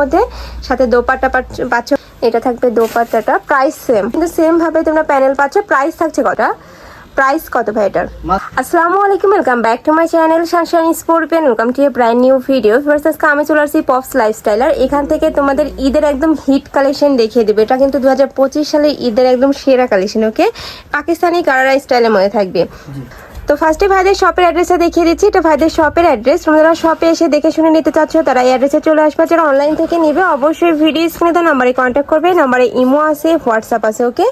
মধ্যে সাথে দোপাট্টা পাচ্ছ- এটা থাকবে দোপাট্টাটা প্রাইস সেম কিন্তু সেম ভাবে তোমরা প্যানেল পাচ্ছ প্রাইস থাকছে কটা প্রাইস কত ভাই এটার? আসসালামু আলাইকুম welcome back to my channel Sunshine Sportian welcome to a brand new video first আজকে আমি চলে আসছি পপস লাইফস্টাইলার এখান থেকে তোমাদের ঈদের একদম হিট কালেকশন দেখিয়ে দেবে। এটা কিন্তু দু সালের ঈদের একদম সেরা কালেকশন ওকে পাকিস্তানি কারারা স্টাইলের মধ্যে থাকবে। তো ফার্স্টে ভাইদের শপের অ্যাড্রেসটা দেখিয়ে দিচ্ছি। এটা ভাইদের শপের অ্যাড্রেস তোমরা যারা শপে এসে দেখে শুনে নিতে চাচ্ছ, তারা এই অ্যাড্রেসে চলে আসবে। যারা অনলাইন থেকে নিবে, অবশ্যই ভিডিও স্ক্রিনে তো নাম্বারে কন্ট্যাক্ট করবে। নাম্বারে ইমো আছে হোয়াটসঅ্যাপ আছে ওকে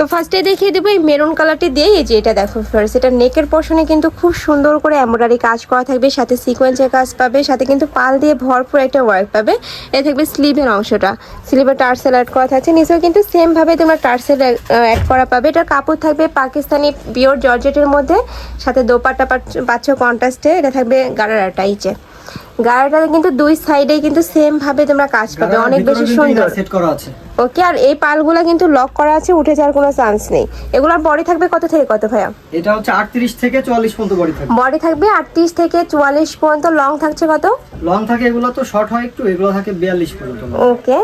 তো ফার্স্টে দেখিয়ে দেবো এই মেরুন কালারটি দিয়ে, এই যে এটা দেখো ফার্স্ট এটা নেকের পোর্শনে কিন্তু খুব সুন্দর করে এমব্রয়ডারি কাজ করা থাকবে, সাথে সিকোয়েন্সের কাজ পাবে, সাথে কিন্তু পাল দিয়ে ভরপুর একটা ওয়ার্ক পাবে। এটা থাকবে স্লিভের অংশটা। স্লিভে টার্সেল অ্যাড করা থাকছে নিচেও কিন্তু সেমভাবে তোমরা টার্সেল অ্যাড করা পাবে। এটা কাপড় থাকবে পাকিস্তানি পিওর জর্জেটের মধ্যে, সাথে দোপাট্টা পাচ্ছ কন্ট্রাস্টে এটা থাকবে গাড়ারা টাইচে গাড়াটাতে কিন্তু দুই সাইডে কিন্তু সেম ভাবে তোমরা কাজ পাবে অনেক বেশি সুন্দর। সেট করা আছে। ওকে আর এই পালগুলা কিন্তু লক করা আছে উঠে যাওয়ার কোনো চান্স নেই। এগুলোর বডি থাকবে কত থেকে কত ভাইয়া? এটা হচ্ছে 38 থেকে 44 পর্যন্ত বডি থাকে বডি থাকবে আটত্রিশ থেকে চুয়াল্লিশ পর্যন্ত লং থাকছে কত? লং থাকে এগুলো তো শর্ট হয় একটু এগুলো থাকে 42 পর্যন্ত। ওকে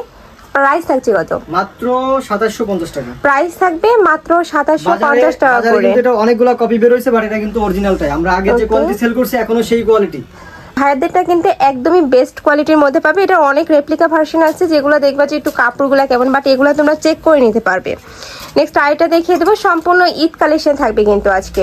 প্রাইস থাকছে কত? মাত্র 2750 টাকা। প্রাইস থাকবে মাত্র সাতাশশো বাজারে পঞ্চাশ টাকা বাজারে করে। এটা অনেকগুলো কপি বের হইছে বাট এটা কিন্তু অরিজিনালটাই আমরা আগে যে কোয়ালিটি সেল করছি এখনও সেই কোয়ালিটি ভাইয়াদেরটা কিন্তু একদমই বেস্ট কোয়ালিটির মধ্যে পাবে। এটা অনেক রেপ্লিকা ভার্সন আছে, যেগুলো দেখবে যে একটু কাপড়গুলো কেমন বাট এগুলো তোমরা চেক করে নিতে পারবে। নেক্সট আইটা দেখিয়ে দেবো, সম্পূর্ণ ঈদ কালেকশন থাকবে কিন্তু আজকে।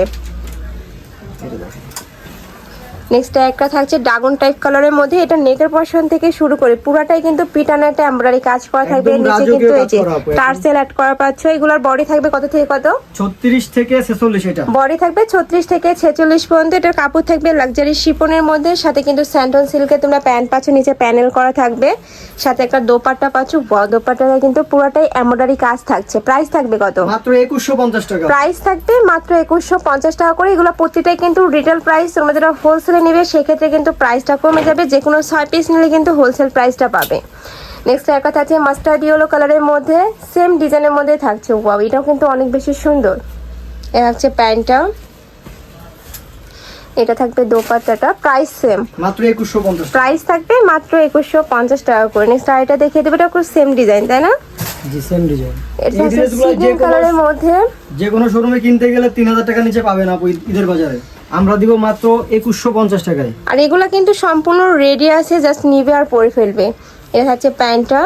নেক্সট একটা থাকছে ড্রাগন টাইপ কালারের মধ্যে। এটা নেকের পশন থেকে শুরু করে পুরাটাই কিন্তু পিটানো একটা এমব্রয়ডারি কাজ করা থাকবে। নিচে কিন্তু এই যে টার্সেল অ্যাড করা পাচ্ছ। এগুলোর বডি থাকবে কত থেকে কত? 36 থেকে 46 এটা। বডি থাকবে ছত্রিশ থেকে ছেচল্লিশ পর্যন্ত। এটার কাপড় থাকবে লাক্সারি শিপনের মধ্যে। সাথে কিন্তু স্যান্টন সিল্কে তোমরা প্যান্ট পাচ্ছ নিচে প্যানেল করা থাকবে। সাথে একটা দোপাট্টা পাচ্ছ। দোপাট্টাটা কিন্তু পুরাটাই এমব্রয়ডারি কাজ থাকছে। প্রাইস থাকবে কত? মাত্র 2150 টাকা। প্রাইস থাকবে মাত্র একুশশো পঞ্চাশ টাকা করে। এগুলো প্রতিটাই কিন্তু রিটেল প্রাইস তোমরা যারা হোলসেলে নেবে সেক্ষেত্রে কিন্তু প্রাইসটা কমে যাবে। যে কোনো ছয় পিস নিলে কিন্তু হোলসেল প্রাইসটা পাবে। নেক্সট একটা থাকছে মাস্টার্ড ইয়েলো কালারের মধ্যে সেম ডিজাইনের মধ্যে থাকছে। ওয়াও এটাও কিন্তু অনেক বেশি সুন্দর। এ হচ্ছে প্যান্টটা। এটা থাকবে দোপাট্টাটা প্রাইস সেম মাত্র 2150 টাকা। প্রাইস থাকবে মাত্র একুশশো পঞ্চাশ টাকা করে। নেক্সট আরেকটা দেখিয়ে দেবে এটা খুব সেম ডিজাইন তাই না? জি সেম ডিজাইন এটা এই হচ্ছে ড্রেসগুলো যে কালারের মধ্যে। যে কোনো শোরুমে কিনতে গেলে 3000 টাকা নিচে পাবেন আপু ঈদের বাজারে। আমরা দিব মাত্র 2150 টাকায়। আর এগুলো কিন্তু সম্পূর্ণ রেডি আছে জাস্ট নিবে আর পরে ফেলবে। এটা হচ্ছে প্যান্টটা।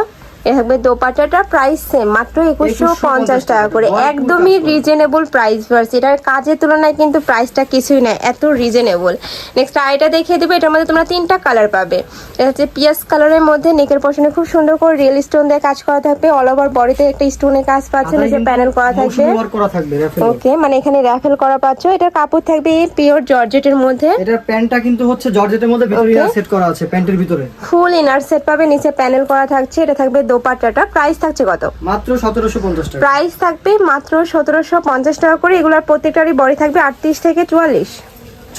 এটা থাকবে দোপাট্টাটা প্রাইস সেম মাত্র একুশশো পঞ্চাশ টাকা করে। একদমই রিজনেবল প্রাইস ভার্স এটার কাজের তুলনায় কিন্তু প্রাইসটা কিছুই নয় এত রিজনেবল নেক্সট আইটা দেখিয়ে দেবো এটার মধ্যে তোমরা তিনটা কালার পাবে। এটা হচ্ছে পিয়াস কালারের মধ্যে নেকের পশনে খুব সুন্দর করে রিয়েল স্টোন দিয়ে কাজ করা থাকবে। অল ওভার বডিতে একটা স্টোনের কাজ পাচ্ছে নিচে প্যানেল করা থাকবে। ওকে মানে এখানে র্যাফেল করা পাচ্ছ। এটার কাপড় থাকবে পিওর জর্জেটের মধ্যে। এটার প্যান্টটা কিন্তু হচ্ছে জর্জেটের মধ্যে ভিতরে সেট করা আছে প্যান্টের ভিতরে। ফুল ইনার সেট পাবে নিচে প্যানেল করা থাকছে। এটা থাকবে দোপাট্টাটা প্রাইস থাকছে কত? মাত্র 1750 টাকা। প্রাইস থাকবে মাত্র সতেরোশো পঞ্চাশ টাকা করে। এগুলোর প্রত্যেকটারই বডি থাকবে আটত্রিশ থেকে চুয়াল্লিশ।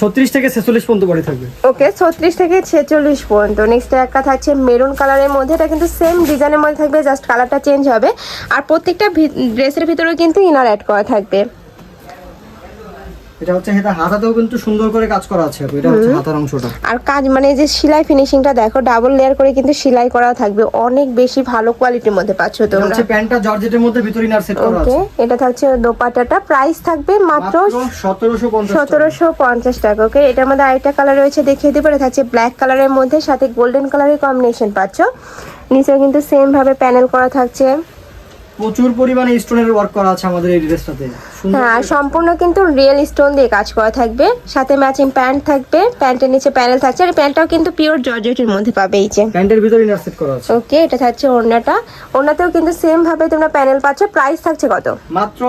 36 থেকে 46 পর্যন্ত বডি থাকবে। ওকে ছত্রিশ থেকে ছেচল্লিশ পর্যন্ত। নেক্সট একটা থাকছে মেরুন কালারের মধ্যে। এটা কিন্তু সেম ডিজাইনের মধ্যে থাকবে জাস্ট কালারটা চেঞ্জ হবে। আর প্রত্যেকটা ড্রেসের ভিতরেও কিন্তু ইনার অ্যাড করা থাকবে। এটা হচ্ছে এটা হাতাতেও কিন্তু সুন্দর করে কাজ করা আছে এটা হচ্ছে হাতার অংশটা। আর কাজ মানে যে সেলাই ফিনিশিংটা দেখো ডাবল লেয়ার করে কিন্তু সেলাই করা থাকবে অনেক বেশি ভালো কোয়ালিটির মধ্যে পাচ্ছ তোমরা। হচ্ছে প্যান্টটা জর্জেটের মধ্যে ভিতরে ইনার সেট করা ওকে আছে। এটা থাকছে দোপাট্টাটা প্রাইস থাকবে মাত্র মাত্র 1750 টাকা। সতেরোশো পঞ্চাশ টাকা ওকে এটার মধ্যে আরেকটা কালার রয়েছে দেখিয়ে দেবো এটা থাকছে ব্ল্যাক কালারের মধ্যে সাথে গোল্ডেন কালারের কম্বিনেশন পাচ্ছ। নিচে কিন্তু সেম ভাবে প্যানেল করা থাকছে। প্রচুর পরিমাণে স্টোনের ওয়ার্ক করা আছে আমাদের এই ড্রেসটাতে হ্যাঁ সম্পূর্ণ কিন্তু রিয়েল স্টোন দিয়ে কাজ করা থাকবে। সাথে ম্যাচিং প্যান্ট থাকবে প্যান্টের নিচে প্যানেল থাকছে আর প্যান্টটাও কিন্তু পিওর জর্জেটের মধ্যে পাবে এই যে। প্যান্টের ভিতরে ইনার করা আছে। ওকে এটা থাকছে ওড়নাটা। ওড়নাতেও কিন্তু সেম ভাবে তোমরা প্যানেল পাচ্ছ প্রাইস থাকছে কত? মাত্র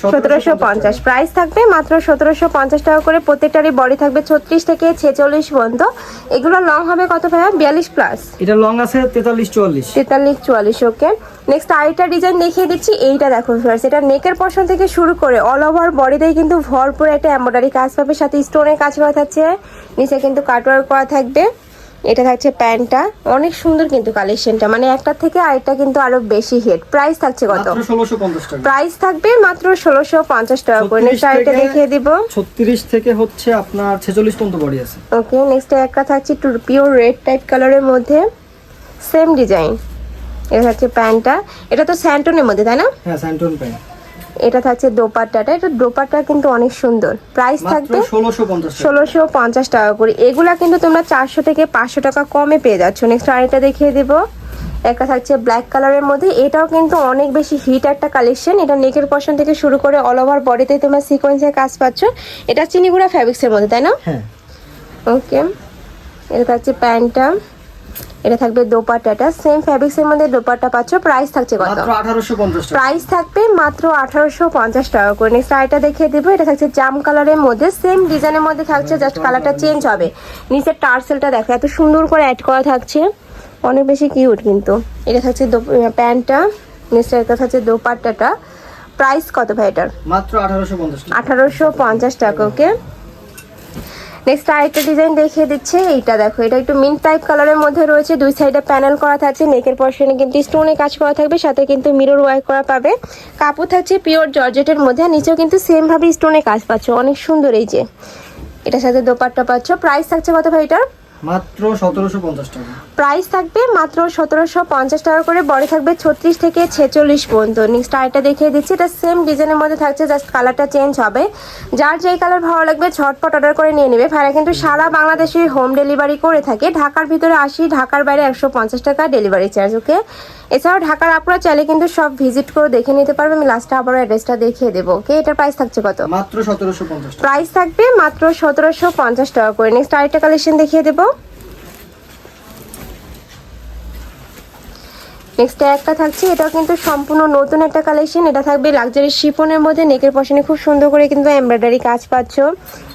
সতেরোশো পঞ্চাশ। প্রাইস থাকবে মাত্র সতেরোশো পঞ্চাশ টাকা করে। প্রত্যেকটারই বডি থাকবে ছত্রিশ থেকে ছেচল্লিশ পর্যন্ত। এগুলো লং হবে কত ভাইয়া? বিয়াল্লিশ প্লাস এটা লং আছে 43 44 তেতাল্লিশ চুয়াল্লিশ ওকে নেক্সট আরেকটা ডিজাইন দেখিয়ে দিচ্ছি। এইটা দেখো ফ্রেন্ডস এটা নেকের পশন থেকে শুরু করে অল ওভার বডিতেই কিন্তু ভরপুর একটা এমব্রয়ডারি কাজ পাবে। সাথে স্টোনের কাজ করা থাকছে। নিচে কিন্তু কাটওয়ার্ক করা থাকবে। এটা থাকছে প্যান্টটা। অনেক সুন্দর কিন্তু কালেকশনটা। মানে একটা থেকে আরেকটা কিন্তু আরও বেশি হেড প্রাইস থাকছে কত? মাত্র 1650 টাকা। প্রাইস থাকবে মাত্র ষোলোশো পঞ্চাশ টাকা করে। 36 নেক্সট আরেকটা দেখিয়ে দিব। 36 থেকে হচ্ছে আপনার 46 পর্যন্ত বডি আছে। ওকে নেক্সট একটা থাকছে একটু পিওর রেড টাইপ কালারের মধ্যে। সেম ডিজাইন এটা হচ্ছে প্যান্টটা। এটা তো স্যান্টনের মধ্যে তাই না? হ্যাঁ স্যান্টন প্যান্ট এটা থাকছে দোপাট্টাটা। এটা দোপাট্টা কিন্তু অনেক সুন্দর। প্রাইস থাকবে ষোলোশো পঞ্চাশ টাকা। করে। এগুলা কিন্তু তোমরা চারশো থেকে পাঁচশো টাকা কমে পেয়ে যাচ্ছ। নেক্সট আরেকটা দেখিয়ে দেব। একটা থাকছে ব্ল্যাক কালারের মধ্যে। এটাও কিন্তু অনেক বেশি হিট একটা কালেকশন এটা নেকের পশন থেকে শুরু করে অল ওভার বডিতে তোমরা সিকোয়েন্সের কাজ পাচ্ছ। এটা চিনিগুড়া ফ্যাব্রিক্সের মধ্যে তাই না? হ্যাঁ। ওকে এটা থাকছে প্যান্টটা। এটা থাকবে দোপাট্টাটা। সেম ফ্যাব্রিক্সের মধ্যে দোপাট্টা পাচ্ছ প্রাইস থাকছে কত? প্রাইস থাকবে মাত্র আঠারোশো পঞ্চাশ টাকা করে। নেক্সট আরেকটা দেখিয়ে দেবো এটা থাকছে জাম কালারের মধ্যে। সেম ডিজাইনের মধ্যে থাকছে জাস্ট কালারটা চেঞ্জ হবে। নিচের টার্সেলটা দেখো এত সুন্দর করে অ্যাড করা থাকছে। অনেক বেশি কিউট কিন্তু। এটা থাকছে প্যান্টটা। নেক্সট এটা থাকছে দোপাট্টাটা। প্রাইস কত ভাই এটার? মাত্র আঠারোশো পঞ্চাশ টাকা। ওকে নেক্সট আরেকটা ডিজাইন দেখিয়ে দিচ্ছে। এইটা দেখো, এটা একটু মিন্ট টাইপ কালারের মধ্যে রয়েছে। দুই সাইডে প্যানেল করা থাকছে নেকের পশনে কিন্তু স্টোনে কাজ করা থাকবে, সাথে কিন্তু মিরর ওয়ার্ক করা পাবে। কাপড় থাকছে পিওর জর্জেটের মধ্যে নিচেও কিন্তু সেমভাবে স্টোনে কাজ পাচ্ছ। অনেক সুন্দর এই যে। এটার সাথে দোপাট্টা পাচ্ছ। প্রাইস থাকছে কত ভাই এটার? মাত্র সতেরোশো পঞ্চাশ টাকা। প্রাইস থাকবে মাত্র সতেরোশো পঞ্চাশ টাকা করে বডি থাকবে ছত্রিশ থেকে ছেচল্লিশ পর্যন্ত। নেক্সট আরেকটা দেখিয়ে দিচ্ছি এটা সেম ডিজাইনের মধ্যে থাকছে জাস্ট কালারটা চেঞ্জ হবে। যার যেই কালার ভালো লাগবে ঝটপট অর্ডার করে নিয়ে নেবে। ভাড়া কিন্তু সারা বাংলাদেশে হোম ডেলিভারি করে থাকে। ঢাকার ভিতরে আসি ঢাকার বাইরে একশো পঞ্চাশ টাকা ডেলিভারি চার্জ ওকে এছাড়াও ঢাকার আপনারা চাইলে কিন্তু সব ভিজিট করে দেখে নিতে পারবে। আমি লাস্টে আবারও অ্যাড্রেসটা দেখিয়ে দেবো ওকে এটার প্রাইস থাকছে কত? মাত্র সতেরোশো পঞ্চাশ প্রাইস থাকবে মাত্র সতেরোশো পঞ্চাশ টাকা করে। নেক্সট আরেকটা কালেকশন দেখিয়ে দেবো। নেক্সট একটা থাকছে এটাও কিন্তু সম্পূর্ণ নতুন একটা কালেকশন এটা থাকবে লাক্সারি শিফনের মধ্যে নেকের পশনে খুব সুন্দর করে কিন্তু এমব্রয়ডারি কাজ পাচ্ছ।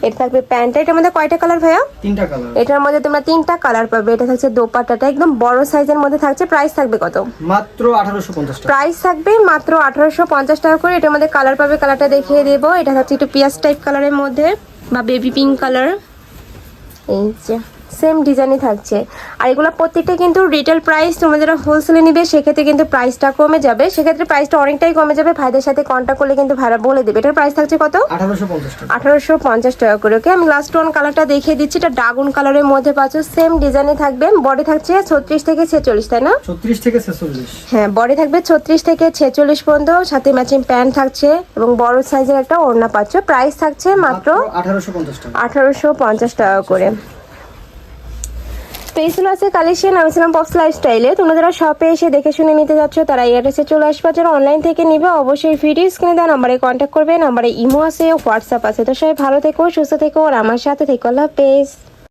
এটা থাকবে প্যান্টটা এটার মধ্যে কয়টা কালার ভাইয়া? তিনটা কালার এটার মধ্যে তোমরা তিনটা কালার পাবে এটা থাকছে দোপাট্টাটা একদম বড় সাইজের মধ্যে থাকছে প্রাইস থাকবে কত? মাত্র আঠারোশো পঞ্চাশ টাকা। প্রাইস থাকবে মাত্র আঠারোশো পঞ্চাশ টাকা করে এটার মধ্যে কালার পাবে কালারটা দেখিয়ে দেবো। এটা থাকছে একটু পিয়াজ টাইপ কালারের মধ্যে বা বেবি পিঙ্ক কালার এই যে। সেম ডিজাইনই থাকছে। আর এগুলো প্রত্যেকটা কিন্তু রিটেল প্রাইস তোমরা যারা হোলসেলে নিবে সেক্ষেত্রে কিন্তু প্রাইসটা কমে যাবে। সেক্ষেত্রে প্রাইসটা অনেকটাই কমে যাবে। ভাইদের সাথে কন্ট্যাক্ট করলে কিন্তু ভাড়া বলে দেবে। এটার প্রাইস থাকছে কত? আঠারোশো পঞ্চাশ টাকা। করে ওকে আমি লাস্ট ওয়ান কালারটা দেখিয়ে দিচ্ছি। এটা ড্রাগন কালারের মধ্যে পাচ্ছ সেম ডিজাইনে থাকবে। বডি থাকছে ছত্রিশ থেকে ছেচল্লিশ তাই না? ছত্রিশ থেকে ছেচল্লিশ। হ্যাঁ বডি থাকবে ছত্রিশ থেকে ছেচল্লিশ পর্যন্ত। সাথে ম্যাচিং প্যান্ট থাকছে এবং বড় সাইজের একটা ওড়না পাচ্ছ। প্রাইস থাকছে মাত্র আঠারোশো পঞ্চাশ টাকা করে। তো আছে কালেকশন, আমি ছিলাম পপস লাইফস্টাইলে তোমরা যারা শপে এসে দেখে শুনে নিতে যাচ্ছ, তারা এই অ্যাড্রেসে চলে আসবে। যারা অনলাইন থেকে নিবে, অবশ্যই ভিডিও স্ক্রিনে দেওয়া নাম্বারে কন্ট্যাক্ট করবে। নাম্বারে ইমো আছে হোয়াটসঅ্যাপ আছে। তো সবাই ভালো থেকো, সুস্থ থেকো, আর আমার সাথে থেকো। আল্লাহ হাফেজ।